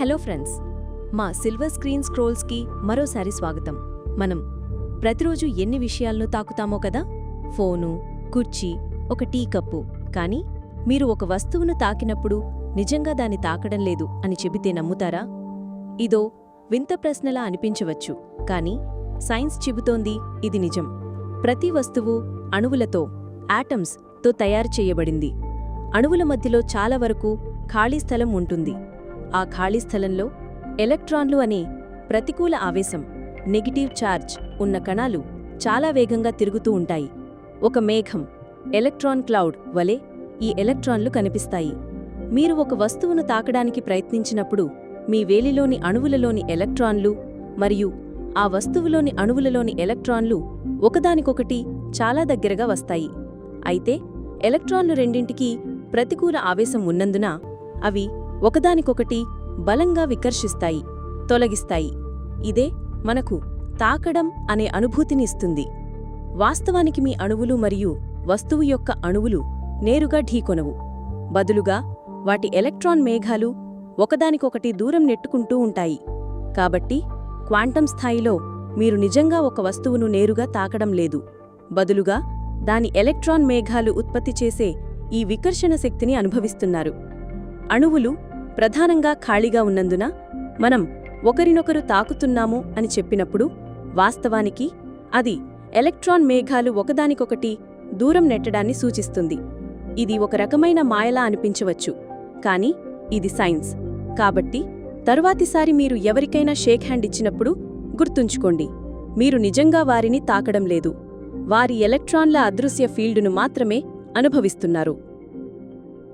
Hello friends మా silver screen స్క్రోల్స్కి మరోసారి స్వాగతం. మనం ప్రతిరోజు ఎన్ని విషయాలను తాకుతామో కదా? ఫోను కుర్చీ ఒక టీ కప్పు. కానీ మీరు ఒక వస్తువును తాకినప్పుడు నిజంగా దాన్ని తాకడం లేదు అని చెబితే నమ్ముతారా? ఇదో వింత ప్రశ్నలా అనిపించవచ్చు. కానీ సైన్స్ చెబుతోంది ఇది నిజం. ప్రతి వస్తువు అణువులతో ఆటమ్స్తో తయారు చేయబడింది. అణువుల మధ్యలో చాలా వరకు ఖాళీ స్థలం ఉంటుంది. ఆ ఖాళీ స్థలంలో ఎలక్ట్రాన్లు అనే ప్రతికూల ఆవేశం నెగిటివ్ ఛార్జ్ ఉన్న కణాలు చాలా వేగంగా తిరుగుతూ ఉంటాయి. ఒక మేఘం ఎలక్ట్రాన్ క్లౌడ్ వలె ఈ ఎలక్ట్రాన్లు కనిపిస్తాయి. మీరు ఒక వస్తువును తాకడానికి ప్రయత్నించినప్పుడు మీ వేలిలోని అణువులలోని ఎలక్ట్రాన్లు మరియు ఆ వస్తువులోని అణువులలోని ఎలక్ట్రాన్లు ఒకదానికొకటి చాలా దగ్గరగా వస్తాయి. అయితే ఎలక్ట్రాన్లు రెండింటికీ ప్రతికూల ఆవేశం ఉన్నందున అవి ఒకదానికొకటి బలంగా వికర్షిస్తాయి తొలగిస్తాయి. ఇదే మనకు తాకడం అనే అనుభూతిని ఇస్తుంది. వాస్తవానికి మీ అణువులు మరియు వస్తువు యొక్క అణువులు నేరుగా ఢీకొనవు. బదులుగా వాటి ఎలక్ట్రాన్ మేఘాలు ఒకదానికొకటి దూరం నెట్టుకుంటూ ఉంటాయి. కాబట్టి క్వాంటం స్థాయిలో మీరు నిజంగా ఒక వస్తువును నేరుగా తాకడం లేదు. బదులుగా దాని ఎలక్ట్రాన్ మేఘాలు ఉత్పత్తి చేసే ఈ వికర్షణ శక్తిని అనుభవిస్తున్నారు. అణువులు ప్రధానంగా ఖాళీగా ఉన్నందున మనం ఒకరినొకరు తాకుతున్నాము అని చెప్పినప్పుడు వాస్తవానికి అది ఎలక్ట్రాన్ మేఘాలు ఒకదానికొకటి దూరం నెట్టడాన్ని సూచిస్తుంది. ఇది ఒక రకమైన మాయలా అనిపించవచ్చు. కానీ ఇది సైన్స్. కాబట్టి తరువాతిసారి మీరు ఎవరికైనా షేక్ హ్యాండ్ ఇచ్చినప్పుడు గుర్తుంచుకోండి. మీరు నిజంగా వారిని తాకడం లేదు. వారి ఎలక్ట్రాన్ల అదృశ్య ఫీల్డును మాత్రమే అనుభవిస్తున్నారు.